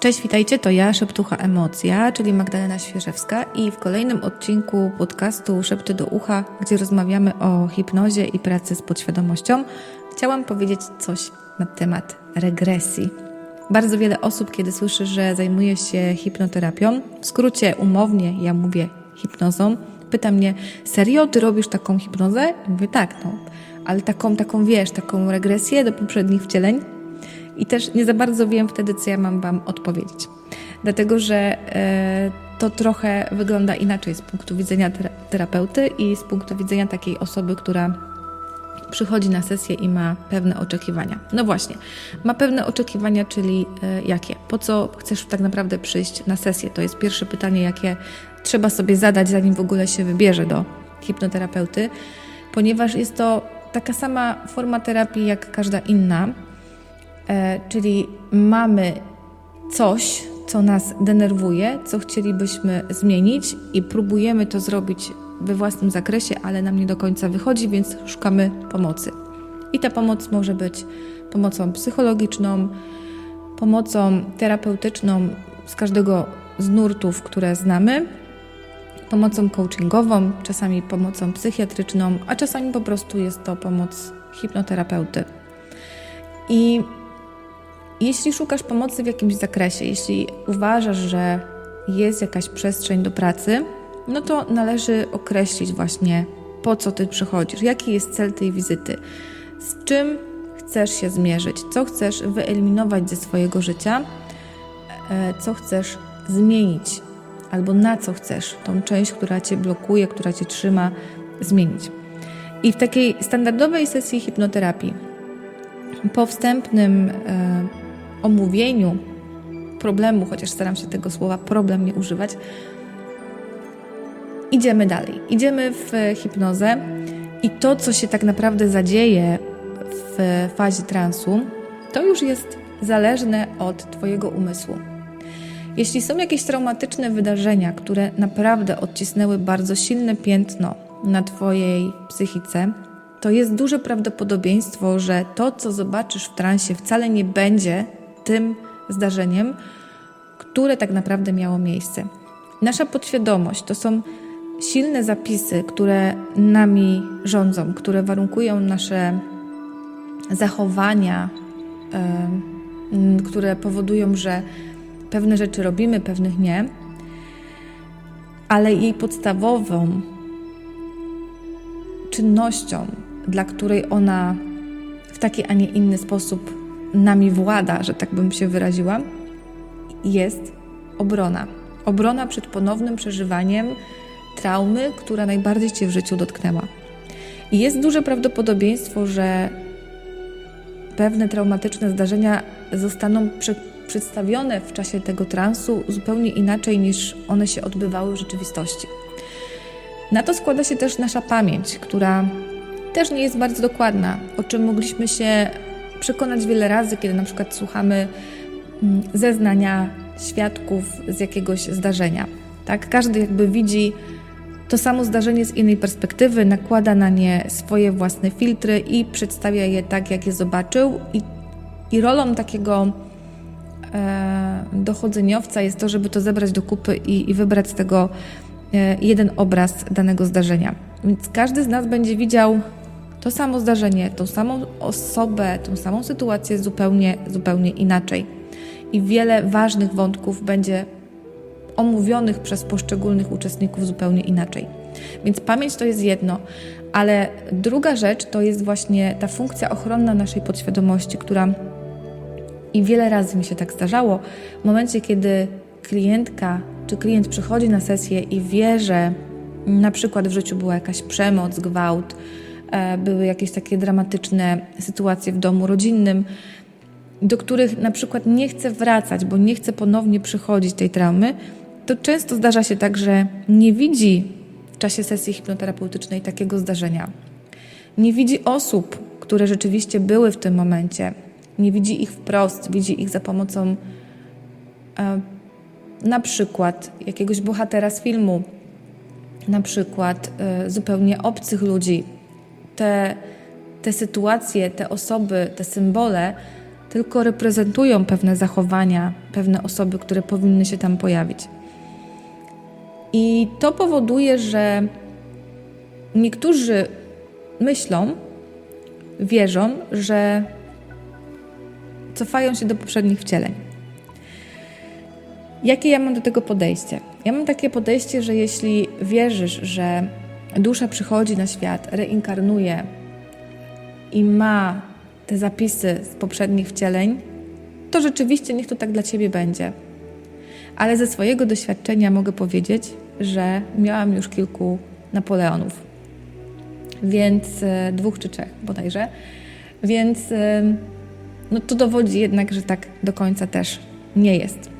Cześć, witajcie, to ja, Szeptucha Emocja, czyli Magdalena Świeżewska i w kolejnym odcinku podcastu Szepty do Ucha, gdzie rozmawiamy o hipnozie i pracy z podświadomością, chciałam powiedzieć coś na temat regresji. Bardzo wiele osób, kiedy słyszy, że zajmuje się hipnoterapią, w skrócie umownie ja mówię hipnozą, pyta mnie, serio, ty robisz taką hipnozę? I mówię, tak, no, ale taką, taką, wiesz, taką regresję do poprzednich wcieleń? I też nie za bardzo wiem wtedy, co ja mam Wam odpowiedzieć. Dlatego, że e, to trochę wygląda inaczej z punktu widzenia tera- terapeuty i z punktu widzenia takiej osoby, która przychodzi na sesję i ma pewne oczekiwania. No właśnie, ma pewne oczekiwania, czyli e, jakie? Po co chcesz tak naprawdę przyjść na sesję? To jest pierwsze pytanie, jakie trzeba sobie zadać, zanim w ogóle się wybierze do hipnoterapeuty, ponieważ jest to taka sama forma terapii jak każda inna. E, czyli mamy coś, co nas denerwuje, co chcielibyśmy zmienić i próbujemy to zrobić we własnym zakresie, ale nam nie do końca wychodzi, więc szukamy pomocy. I ta pomoc może być pomocą psychologiczną, pomocą terapeutyczną z każdego z nurtów, które znamy, pomocą coachingową, czasami pomocą psychiatryczną, a czasami po prostu jest to pomoc hipnoterapeuty. I jeśli szukasz pomocy w jakimś zakresie, jeśli uważasz, że jest jakaś przestrzeń do pracy, no to należy określić właśnie, po co ty przychodzisz, jaki jest cel tej wizyty, z czym chcesz się zmierzyć, co chcesz wyeliminować ze swojego życia, e, co chcesz zmienić, albo na co chcesz tą część, która cię blokuje, która cię trzyma, zmienić. I w takiej standardowej sesji hipnoterapii, po wstępnym e, omówieniu problemu, chociaż staram się tego słowa problem nie używać, idziemy dalej. Idziemy w hipnozę i to, co się tak naprawdę zadzieje w fazie transu, to już jest zależne od Twojego umysłu. Jeśli są jakieś traumatyczne wydarzenia, które naprawdę odcisnęły bardzo silne piętno na Twojej psychice, to jest duże prawdopodobieństwo, że to, co zobaczysz w transie, wcale nie będzie tym zdarzeniem, które tak naprawdę miało miejsce. Nasza podświadomość to są silne zapisy, które nami rządzą, które warunkują nasze zachowania, które powodują, że pewne rzeczy robimy, pewnych nie, ale jej podstawową czynnością, dla której ona w taki, a nie inny sposób nami włada, że tak bym się wyraziła, jest obrona. Obrona przed ponownym przeżywaniem traumy, która najbardziej Cię w życiu dotknęła. I jest duże prawdopodobieństwo, że pewne traumatyczne zdarzenia zostaną prze- przedstawione w czasie tego transu zupełnie inaczej niż one się odbywały w rzeczywistości. Na to składa się też nasza pamięć, która też nie jest bardzo dokładna, o czym mogliśmy się przekonać wiele razy, kiedy na przykład słuchamy mm, zeznania świadków z jakiegoś zdarzenia. Tak? Każdy jakby widzi to samo zdarzenie z innej perspektywy, nakłada na nie swoje własne filtry i przedstawia je tak, jak je zobaczył. I, i rolą takiego e, dochodzeniowca jest to, żeby to zebrać do kupy i, i wybrać z tego e, jeden obraz danego zdarzenia. Więc każdy z nas będzie widział to samo zdarzenie, tą samą osobę, tą samą sytuację zupełnie, zupełnie inaczej. I wiele ważnych wątków będzie omówionych przez poszczególnych uczestników zupełnie inaczej. Więc pamięć to jest jedno, ale druga rzecz to jest właśnie ta funkcja ochronna naszej podświadomości, która i wiele razy mi się tak zdarzało, w momencie, kiedy klientka czy klient przychodzi na sesję i wie, że na przykład w życiu była jakaś przemoc, gwałt, były jakieś takie dramatyczne sytuacje w domu rodzinnym, do których na przykład nie chce wracać, bo nie chce ponownie przychodzić tej traumy, to często zdarza się tak, że nie widzi w czasie sesji hipnoterapeutycznej takiego zdarzenia. Nie widzi osób, które rzeczywiście były w tym momencie. Nie widzi ich wprost, widzi ich za pomocą e, na przykład jakiegoś bohatera z filmu, na przykład e, zupełnie obcych ludzi. Te, te sytuacje, te osoby, te symbole tylko reprezentują pewne zachowania, pewne osoby, które powinny się tam pojawić. I to powoduje, że niektórzy myślą, wierzą, że cofają się do poprzednich wcieleń. Jakie ja mam do tego podejście? Ja mam takie podejście, że jeśli wierzysz, że dusza przychodzi na świat, reinkarnuje i ma te zapisy z poprzednich wcieleń, to rzeczywiście niech to tak dla ciebie będzie. Ale ze swojego doświadczenia mogę powiedzieć, że miałam już kilku Napoleonów, więc e, dwóch czy trzech bodajże. Więc e, no to dowodzi jednak, że tak do końca też nie jest.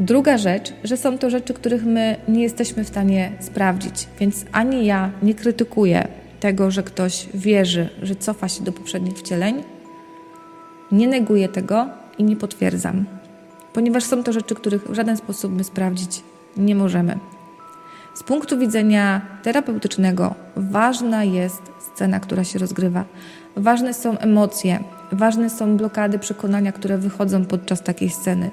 Druga rzecz, że są to rzeczy, których my nie jesteśmy w stanie sprawdzić, więc ani ja nie krytykuję tego, że ktoś wierzy, że cofa się do poprzednich wcieleń, nie neguję tego i nie potwierdzam, ponieważ są to rzeczy, których w żaden sposób my sprawdzić nie możemy. Z punktu widzenia terapeutycznego ważna jest scena, która się rozgrywa. Ważne są emocje, ważne są blokady przekonania, które wychodzą podczas takiej sceny.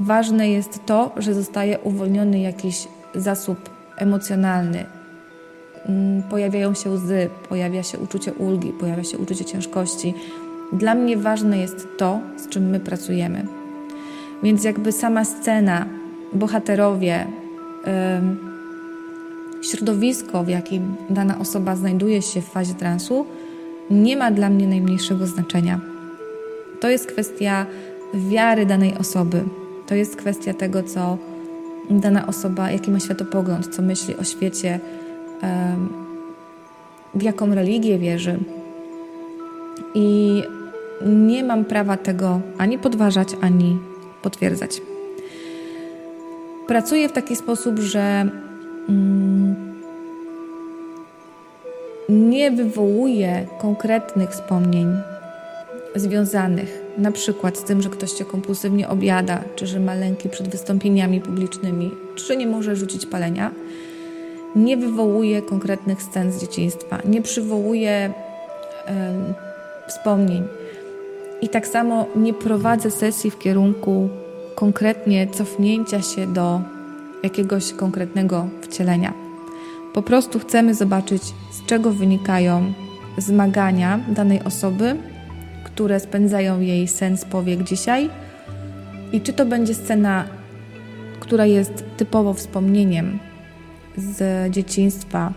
Ważne jest to, że zostaje uwolniony jakiś zasób emocjonalny. Mm, Pojawiają się łzy, pojawia się uczucie ulgi, pojawia się uczucie ciężkości. Dla mnie ważne jest to, z czym my pracujemy. Więc jakby sama scena, bohaterowie, środowisko, w jakim dana osoba znajduje się w fazie transu, nie ma dla mnie najmniejszego znaczenia. To jest kwestia wiary danej osoby. To jest kwestia tego, co dana osoba, jaki ma światopogląd, co myśli o świecie, w jaką religię wierzy. I nie mam prawa tego ani podważać, ani potwierdzać. Pracuję w taki sposób, że mm, nie wywołuję konkretnych wspomnień związanych na przykład z tym, że ktoś cię kompulsywnie objada, czy że ma lęki przed wystąpieniami publicznymi, czy nie może rzucić palenia. Nie wywołuję konkretnych scen z dzieciństwa, nie przywołuję em, wspomnień. I tak samo nie prowadzę sesji w kierunku konkretnie cofnięcia się do jakiegoś konkretnego wcielenia. Po prostu chcemy zobaczyć, z czego wynikają zmagania danej osoby, które spędzają jej sens powiek dzisiaj, i czy to będzie scena, która jest typowo wspomnieniem z dzieciństwa,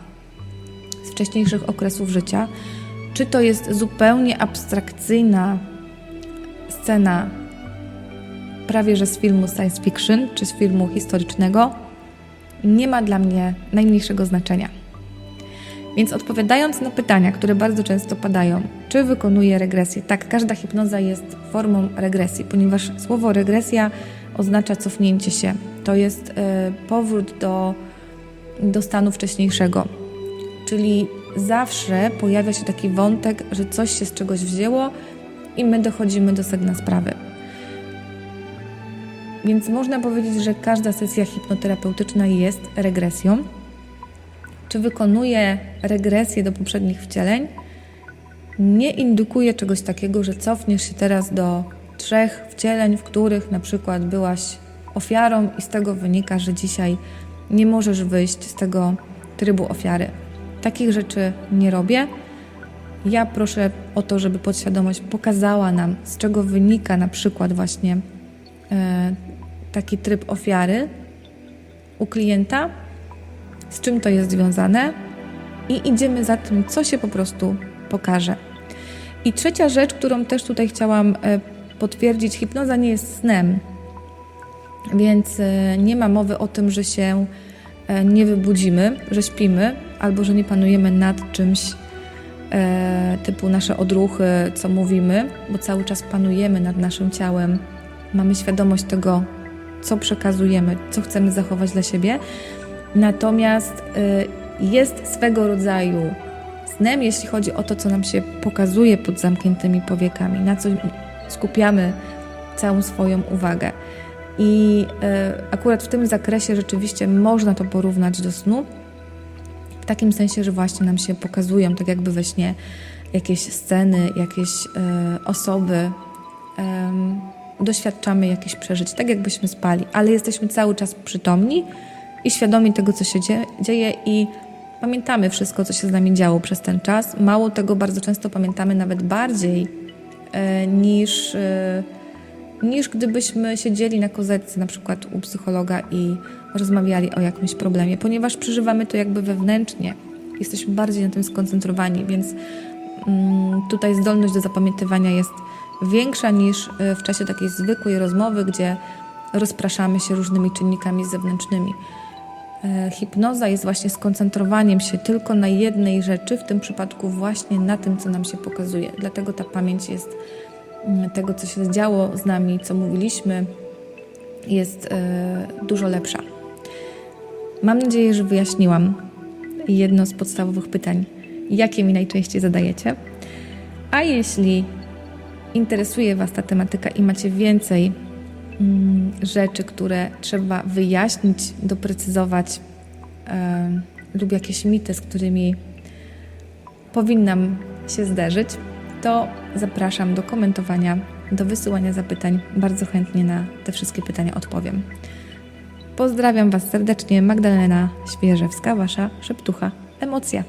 z wcześniejszych okresów życia, czy to jest zupełnie abstrakcyjna scena prawie że z filmu science fiction czy z filmu historycznego, nie ma dla mnie najmniejszego znaczenia. Więc odpowiadając na pytania, które bardzo często padają, czy wykonuję regresję? Tak, każda hipnoza jest formą regresji, ponieważ słowo regresja oznacza cofnięcie się. To jest y, powrót do, do stanu wcześniejszego. Czyli zawsze pojawia się taki wątek, że coś się z czegoś wzięło i my dochodzimy do sedna sprawy. Więc można powiedzieć, że każda sesja hipnoterapeutyczna jest regresją. Czy wykonuje regresję do poprzednich wcieleń? Nie indukuje czegoś takiego, że cofniesz się teraz do trzech wcieleń, w których na przykład byłaś ofiarą i z tego wynika, że dzisiaj nie możesz wyjść z tego trybu ofiary. Takich rzeczy nie robię. Ja proszę o to, żeby podświadomość pokazała nam, z czego wynika na przykład właśnie e, taki tryb ofiary u klienta, z czym to jest związane i idziemy za tym, co się po prostu pokaże. I trzecia rzecz, którą też tutaj chciałam e, potwierdzić, hipnoza nie jest snem, więc e, nie ma mowy o tym, że się e, nie wybudzimy, że śpimy albo że nie panujemy nad czymś typu nasze odruchy, co mówimy, bo cały czas panujemy nad naszym ciałem, mamy świadomość tego, co przekazujemy, co chcemy zachować dla siebie. Natomiast y, jest swego rodzaju snem, jeśli chodzi o to, co nam się pokazuje pod zamkniętymi powiekami, na co skupiamy całą swoją uwagę. I y, akurat w tym zakresie rzeczywiście można to porównać do snu, w takim sensie, że właśnie nam się pokazują, tak jakby we śnie, jakieś sceny, jakieś y, osoby, doświadczamy jakichś przeżyć, tak jakbyśmy spali, ale jesteśmy cały czas przytomni i świadomi tego, co się dzie- dzieje i pamiętamy wszystko, co się z nami działo przez ten czas. Mało tego, bardzo często pamiętamy nawet bardziej e, niż, e, niż gdybyśmy siedzieli na kozetce, na przykład u psychologa i rozmawiali o jakimś problemie, ponieważ przeżywamy to jakby wewnętrznie. Jesteśmy bardziej na tym skoncentrowani, więc mm, tutaj zdolność do zapamiętywania jest większa niż e, w czasie takiej zwykłej rozmowy, gdzie rozpraszamy się różnymi czynnikami zewnętrznymi. E, Hipnoza jest właśnie skoncentrowaniem się tylko na jednej rzeczy, w tym przypadku właśnie na tym, co nam się pokazuje. Dlatego ta pamięć jest mm, tego, co się działo z nami, co mówiliśmy, jest e, dużo lepsza. Mam nadzieję, że wyjaśniłam jedno z podstawowych pytań, jakie mi najczęściej zadajecie. A jeśli interesuje Was ta tematyka i macie więcej mm, rzeczy, które trzeba wyjaśnić, doprecyzować, e, lub jakieś mity, z którymi powinnam się zderzyć, to zapraszam do komentowania, do wysyłania zapytań. Bardzo chętnie na te wszystkie pytania odpowiem. Pozdrawiam Was serdecznie, Magdalena Świeżewska, Wasza szeptucha Emocja.